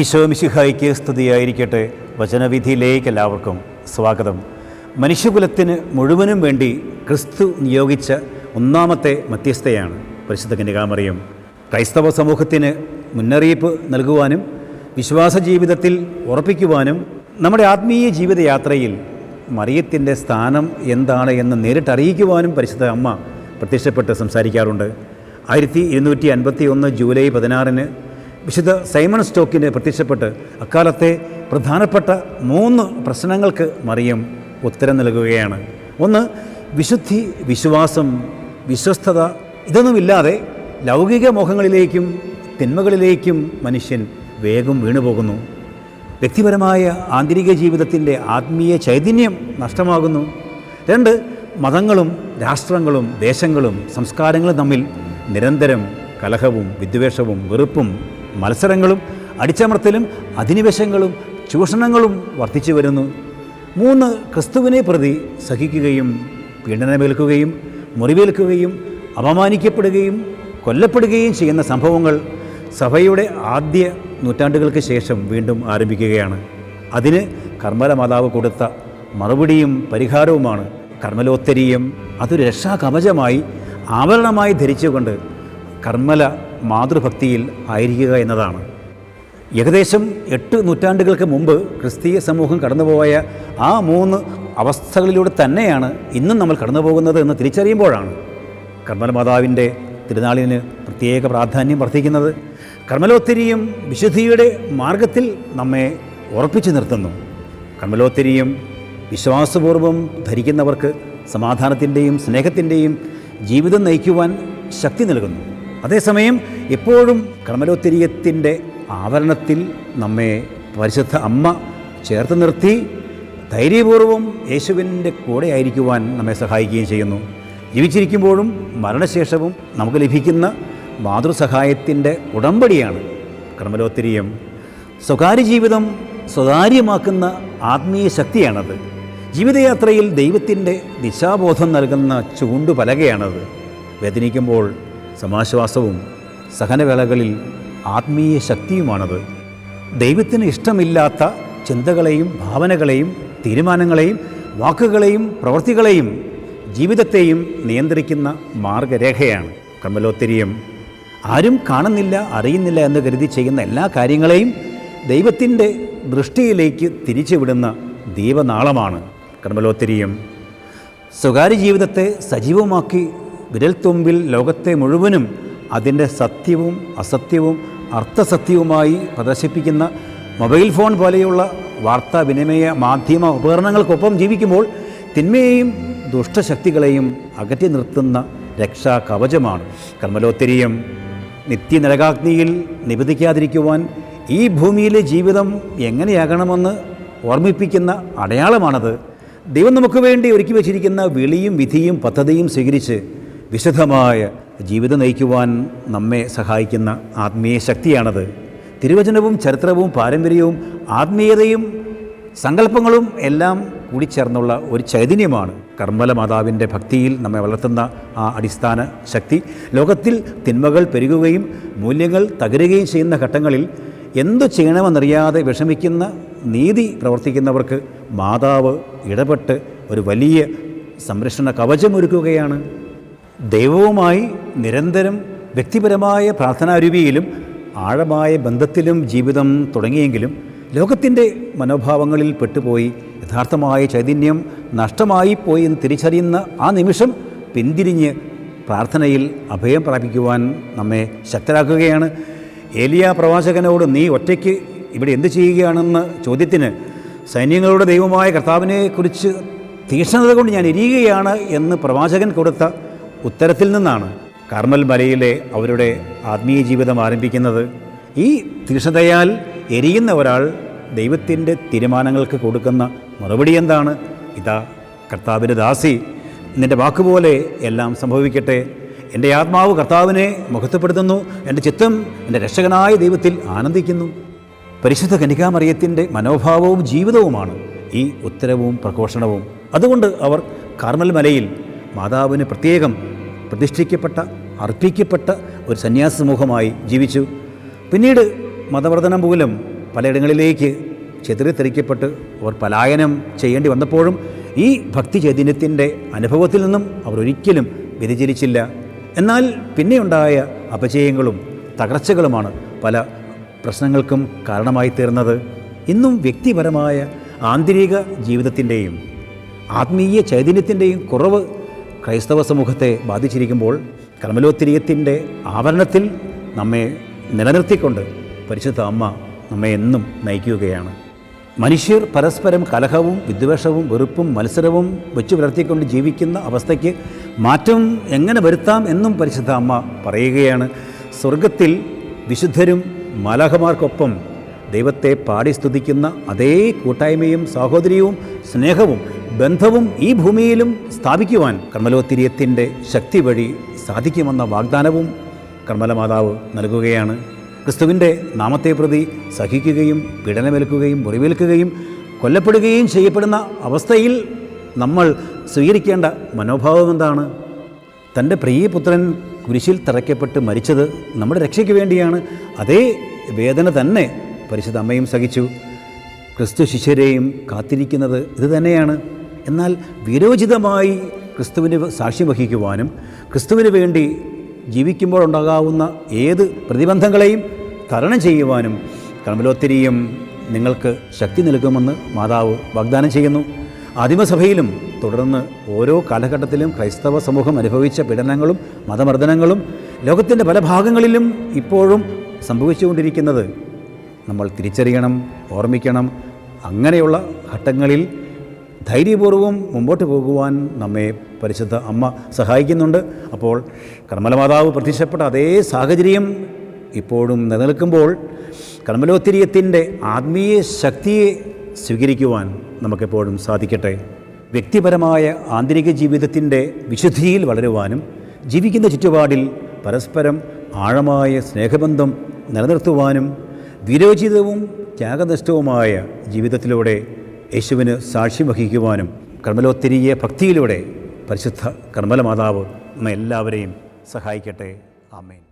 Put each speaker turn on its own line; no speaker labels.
ഈശോ മിശിഹായിക്ക് സ്തുതിയായിരിക്കട്ടെ. വചനവിധിയിലേക്ക് എല്ലാവർക്കും സ്വാഗതം. മനുഷ്യകുലത്തിന് മുഴുവനും വേണ്ടി ക്രിസ്തു നിയോഗിച്ച ഒന്നാമത്തെ മധ്യസ്ഥയാണ് പരിശുദ്ധ കന്യകാമറിയം ക്രൈസ്തവ സമൂഹത്തിന് മുന്നറിയിപ്പ് നൽകുവാനും വിശ്വാസ ജീവിതത്തിൽ ഉറപ്പിക്കുവാനും നമ്മുടെ ആത്മീയ ജീവിതയാത്രയിൽ മറിയത്തിന്റെ സ്ഥാനം എന്താണ് എന്ന് നേരിട്ടറിയിക്കുവാനും പരിശുദ്ധ അമ്മ പ്രത്യക്ഷപ്പെട്ട് സംസാരിക്കാറുണ്ട്. ആയിരത്തി ഇരുന്നൂറ്റി അൻപത്തി ഒന്ന് ജൂലൈ പതിനാറിന് വിശുദ്ധ സൈമൺ സ്റ്റോക്കിന് പ്രത്യക്ഷപ്പെട്ട് അക്കാലത്തെ പ്രധാനപ്പെട്ട മൂന്ന് പ്രശ്നങ്ങൾക്ക് മറിയം ഉത്തരം നൽകുകയാണ്. ഒന്ന് വിശുദ്ധി വിശ്വാസം വിശ്വസ്തത ഇതൊന്നുമില്ലാതെ ലൗകിക മോഹങ്ങളിലേക്കും തിന്മകളിലേക്കും മനുഷ്യൻ വേഗം വീണുപോകുന്നു. വ്യക്തിപരമായ ആന്തരിക ജീവിതത്തിന്റെ ആത്മീയ ചൈതന്യം നഷ്ടമാകുന്നു. രണ്ട് മതങ്ങളും രാഷ്ട്രങ്ങളും ദേശങ്ങളും സംസ്കാരങ്ങളും തമ്മിൽ നിരന്തരം കലഹവും വിദ്വേഷവും വെറുപ്പും മത്സരങ്ങളും അടിച്ചമർത്തലും അധിനിവേശങ്ങളും ചൂഷണങ്ങളും വർദ്ധിച്ചു വരുന്നു. മൂന്ന് ക്രിസ്തുവിനെ പ്രതി സഹിക്കുകയും പീഡനമേൽക്കുകയും മുറിവേൽക്കുകയും അപമാനിക്കപ്പെടുകയും കൊല്ലപ്പെടുകയും ചെയ്യുന്ന സംഭവങ്ങൾ സഭയുടെ ആദ്യ നൂറ്റാണ്ടുകൾക്ക് ശേഷം വീണ്ടും ആരംഭിക്കുകയാണ്. അതിന് കർമ്മല മാതാവ് കൊടുത്ത മറുപടിയും പരിഹാരവുമാണ്. കർമ്മലോത്തരിയും അതൊരു രക്ഷാകവചമായി ആവരണമായി ധരിച്ചുകൊണ്ട് കർമ്മല മാതൃഭക്തിയിൽ ആയിരിക്കുക എന്നതാണ്. ഏകദേശം എട്ട് നൂറ്റാണ്ടുകൾക്ക് മുമ്പ് ക്രിസ്തീയ സമൂഹം കടന്നുപോയ ആ മൂന്ന് അവസ്ഥകളിലൂടെ തന്നെയാണ് ഇന്നും നമ്മൾ കടന്നു പോകുന്നത് എന്ന് തിരിച്ചറിയുമ്പോഴാണ് കർമ്മലമാതാവിന്റെ തിരുനാളിന് പ്രത്യേക പ്രാധാന്യം വർദ്ധിക്കുന്നത്. കർമ്മലോത്തിരിയും വിശുദ്ധിയുടെ മാർഗത്തിൽ നമ്മെ ഉറപ്പിച്ചു നിർത്തുന്നു. കർമ്മലോത്തിരിയും വിശ്വാസപൂർവം ധരിക്കുന്നവർക്ക് സമാധാനത്തിന്റെയും സ്നേഹത്തിന്റെയും ജീവിതം നയിക്കുവാൻ ശക്തി നൽകുന്നു. അതേസമയം എപ്പോഴും കർമ്മലോത്തരീയത്തിന്റെ ആവരണത്തിൽ നമ്മെ പരിശുദ്ധ അമ്മ ചേർത്ത് നിർത്തി ധൈര്യപൂർവം യേശുവിന്റെ കൂടെ ആയിരിക്കുവാൻ നമ്മെ സഹായിക്കുകയും ചെയ്യുന്നു. ജീവിച്ചിരിക്കുമ്പോഴും മരണശേഷവും നമുക്ക് ലഭിക്കുന്ന മാതൃസഹായത്തിന്റെ ഉടമ്പടിയാണ് കർമ്മലോത്തരീയം സ്വകാര്യ ജീവിതം സ്വകാര്യമാക്കുന്ന ആത്മീയ ശക്തിയാണത്. ജീവിതയാത്രയിൽ ദൈവത്തിന്റെ ദിശാബോധം നൽകുന്ന ചൂണ്ടുപലകയാണത്. വേദനിക്കുമ്പോൾ സമാശ്വാസവും സഹനവേളകളിൽ ആത്മീയ ശക്തിയുമാണത്. ദൈവത്തിന് ഇഷ്ടമില്ലാത്ത ചിന്തകളെയും ഭാവനകളെയും തീരുമാനങ്ങളെയും വാക്കുകളെയും പ്രവൃത്തികളെയും ജീവിതത്തെയും നിയന്ത്രിക്കുന്ന മാർഗരേഖയാണ് കർമ്മലോത്തരീയം ആരും കാണുന്നില്ല അറിയുന്നില്ല എന്ന് കരുതി ചെയ്യുന്ന എല്ലാ കാര്യങ്ങളെയും ദൈവത്തിന്റെ ദൃഷ്ടിയിലേക്ക് തിരിച്ചുവിടുന്ന ദീപനാളമാണ് കർമ്മലോത്തരീയം സ്വകാര്യ ജീവിതത്തെ സജീവമാക്കി വിരൽത്തുമ്പിൽ ലോകത്തെ മുഴുവനും അതിന്റെ സത്യവും അസത്യവും അർത്ഥസത്യവുമായി പ്രദർശിപ്പിക്കുന്ന മൊബൈൽ ഫോൺ പോലെയുള്ള വാർത്താവിനിമയ മാധ്യമ ഉപകരണങ്ങൾക്കൊപ്പം ജീവിക്കുമ്പോൾ തിന്മയെയും ദുഷ്ടശക്തികളെയും അകറ്റി നിർത്തുന്ന രക്ഷാ കവചമാണ് കർമ്മലോത്തരീയം നിത്യനരകാഗ്നിയിൽ നിബന്ധിക്കാതിരിക്കുവാൻ ഈ ഭൂമിയിലെ ജീവിതം എങ്ങനെയാകണമെന്ന് ഓർമ്മിപ്പിക്കുന്ന അടയാളമാണത്. ദൈവം നമുക്ക് വേണ്ടി ഒരുക്കി വച്ചിരിക്കുന്ന വിളിയും വിധിയും പദ്ധതിയും സ്വീകരിച്ച് വിശുദ്ധമായ ജീവിതം നയിക്കുവാൻ നമ്മെ സഹായിക്കുന്ന ആത്മീയ ശക്തിയാണത്. തിരുവചനവും ചരിത്രവും പാരമ്പര്യവും ആത്മീയതയും സങ്കല്പങ്ങളും എല്ലാം കൂടി ചേർന്നുള്ള ഒരു ചൈതന്യമാണ് കർമ്മല മാതാവിന്റെ ഭക്തിയിൽ നമ്മെ വളർത്തുന്ന ആ അടിസ്ഥാന ശക്തി. ലോകത്തിൽ തിന്മകൾ പെരുകുകയും മൂല്യങ്ങൾ തകരുകയും ചെയ്യുന്ന ഘട്ടങ്ങളിൽ എന്തു ചെയ്യണമെന്നറിയാതെ വിഷമിക്കുന്ന നീതി പ്രവർത്തിക്കുന്നവർക്ക് മാതാവ് ഇടപെട്ട് ഒരു വലിയ സംരക്ഷണ കവചമൊരുക്കുകയാണ്. ദൈവവുമായി നിരന്തരം വ്യക്തിപരമായ പ്രാർത്ഥനാരൂപിയിലും ആഴമായ ബന്ധത്തിലും ജീവിതം തുടങ്ങിയെങ്കിലും ലോകത്തിന്റെ മനോഭാവങ്ങളിൽ പെട്ടുപോയി യഥാർത്ഥമായ ചൈതന്യം നഷ്ടമായി പോയി എന്ന് തിരിച്ചറിയുന്ന ആ നിമിഷം പിന്തിരിഞ്ഞ് പ്രാർത്ഥനയിൽ അഭയം പ്രാപിക്കുവാൻ നമ്മെ ശക്തരാക്കുകയാണ്. ഏലിയ പ്രവാചകനോട് നീ ഒറ്റയ്ക്ക് ഇവിടെ എന്ത് ചെയ്യുകയാണെന്ന ചോദ്യത്തിന് സൈന്യങ്ങളുടെ ദൈവമായ കർത്താവിനെക്കുറിച്ച് തീക്ഷ്ണത കൊണ്ട് ഞാൻ ഇരിയുകയാണ് എന്ന് പ്രവാചകൻ കൊടുത്ത ഉത്തരത്തിൽ നിന്നാണ് കർമ്മൽ മലയിലെ അവരുടെ ആത്മീയ ജീവിതം ആരംഭിക്കുന്നത്. ഈ തീക്ഷ്ണതയാൽ എരിയുന്ന ഒരാൾ ദൈവത്തിന്റെ തീരുമാനങ്ങൾക്ക് കൊടുക്കുന്ന മറുപടി എന്താണ്? ഇതാ കർത്താവിന്റെ ദാസി നിന്റെ വാക്കുപോലെ എല്ലാം സംഭവിക്കട്ടെ. എന്റെ ആത്മാവ് കർത്താവിനെ മുഖത്തപ്പെടുത്തുന്നു എന്റെ ചിത്തം എന്റെ രക്ഷകനായ ദൈവത്തിൽ ആനന്ദിക്കുന്നു. പരിശുദ്ധ കനികാമറിയത്തിന്റെ മനോഭാവവും ജീവിതവുമാണ് ഈ ഉത്തരവും പ്രഘോഷണവും. അതുകൊണ്ട് അവർ കാർമൽ മലയിൽ മാതാവിന് പ്രത്യേകം പ്രതിഷ്ഠിക്കപ്പെട്ട അർപ്പിക്കപ്പെട്ട ഒരു സന്യാസ സമൂഹമായി ജീവിച്ചു. പിന്നീട് മതവർധനം മൂലം പലയിടങ്ങളിലേക്ക് ചെതിറിത്തെറിക്കപ്പെട്ട് അവർ പലായനം ചെയ്യേണ്ടി വന്നപ്പോഴും ഈ ഭക്തി ചൈതന്യത്തിന്റെ അനുഭവത്തിൽ നിന്നും അവർ ഒരിക്കലും വ്യതിചരിച്ചില്ല എന്നാൽ പിന്നെയുണ്ടായ അപചയങ്ങളും തകർച്ചകളുമാണ് പല പ്രശ്നങ്ങൾക്കും കാരണമായി തീർന്നത്. ഇന്നും വ്യക്തിപരമായ ആന്തരിക ജീവിതത്തിന്റെയും ആത്മീയ ചൈതന്യത്തിന്റെയും കുറവ് ക്രൈസ്തവ സമൂഹത്തെ ബാധിച്ചിരിക്കുമ്പോൾ കർമ്മലോത്തിരിയത്തിന്റെ ആവരണത്തിൽ നമ്മെ നിലനിർത്തിക്കൊണ്ട് പരിശുദ്ധ അമ്മ നമ്മെ എന്നും നയിക്കുകയാണ്. മനുഷ്യർ പരസ്പരം കലഹവും വിദ്വേഷവും വെറുപ്പും മത്സരവും വെച്ചു പുലർത്തിക്കൊണ്ട് ജീവിക്കുന്ന അവസ്ഥയ്ക്ക് മാറ്റം എങ്ങനെ വരുത്താം എന്നും പരിശുദ്ധ അമ്മ പറയുകയാണ്. സ്വർഗത്തിൽ വിശുദ്ധരും മലഹമാർക്കൊപ്പം ദൈവത്തെ പാടി സ്തുതിക്കുന്ന അതേ കൂട്ടായ്മയും സാഹോദര്യവും സ്നേഹവും ബന്ധവും ഈ ഭൂമിയിലും സ്ഥാപിക്കുവാൻ കർമ്മലോത്തിരിയത്തിന്റെ ശക്തി വഴി സാധിക്കുമെന്ന വാഗ്ദാനവും കർമ്മലമാതാവ് നൽകുകയാണ്. ക്രിസ്തുവിന്റെ നാമത്തെ പ്രതി സഹിക്കുകയും പീഡനമേൽക്കുകയും മുറിവേൽക്കുകയും കൊല്ലപ്പെടുകയും ചെയ്യപ്പെടുന്ന അവസ്ഥയിൽ നമ്മൾ സ്വീകരിക്കേണ്ട മനോഭാവം എന്താണ്? തന്റെ പ്രിയപുത്രൻ കുരിശിൽ തറയ്ക്കപ്പെട്ട് മരിച്ചത് നമ്മുടെ രക്ഷയ്ക്ക് വേണ്ടിയാണ്. അതേ വേദന തന്നെ പരിശുദ്ധ അമ്മയും സഹിച്ചു. ക്രിസ്തു ശിഷ്യരെയും കാത്തിരിക്കുന്നത് ഇത് തന്നെയാണ്. എന്നാൽ വിരോചിതമായി ക്രിസ്തുവിന് സാക്ഷ്യം വഹിക്കുവാനും ക്രിസ്തുവിന് വേണ്ടി ജീവിക്കുമ്പോൾ ഉണ്ടാകാവുന്ന ഏത് പ്രതിബന്ധങ്ങളെയും തരണം ചെയ്യുവാനും കർമ്മലോത്തിരിയും നിങ്ങൾക്ക് ശക്തി നൽകുമെന്ന് മാതാവ് വാഗ്ദാനം ചെയ്യുന്നു. ആദിമസഭയിലും തുടർന്ന് ഓരോ കാലഘട്ടത്തിലും ക്രൈസ്തവ സമൂഹം അനുഭവിച്ച പീഡനങ്ങളും മതമർദ്ദനങ്ങളും ലോകത്തിന്റെ പല ഭാഗങ്ങളിലും ഇപ്പോഴും സംഭവിച്ചുകൊണ്ടിരിക്കുന്നത് നമ്മൾ തിരിച്ചറിയണം ഓർമ്മിക്കണം. അങ്ങനെയുള്ള ഘട്ടങ്ങളിൽ ധൈര്യപൂർവം മുമ്പോട്ട് പോകുവാൻ നമ്മെ പരിശുദ്ധ അമ്മ സഹായിക്കുന്നുണ്ട്. അപ്പോൾ കർമ്മലമാതാവ് പ്രത്യക്ഷപ്പെട്ട അതേ സാഹചര്യം ഇപ്പോഴും നിലനിൽക്കുമ്പോൾ കർമ്മലോത്തിരിയത്തിന്റെ ആത്മീയ ശക്തിയെ സ്വീകരിക്കുവാൻ നമുക്കെപ്പോഴും സാധിക്കട്ടെ. വ്യക്തിപരമായ ആന്തരിക ജീവിതത്തിന്റെ വിശുദ്ധിയിൽ വളരുവാനും ജീവിക്കുന്ന ചുറ്റുപാടിൽ പരസ്പരം ആഴമായ സ്നേഹബന്ധം നിലനിർത്തുവാനും വിരോചിതവും ത്യാഗനിഷ്ഠവുമായ ജീവിതത്തിലൂടെ യേശുവിന് സാക്ഷ്യം വഹിക്കുവാനും കർമ്മലോത്തിരിയ ഭക്തിയിലൂടെ പരിശുദ്ധ കർമ്മലമാതാവ് നമ്മെ എല്ലാവരെയും സഹായിക്കട്ടെ. ആമേൻ.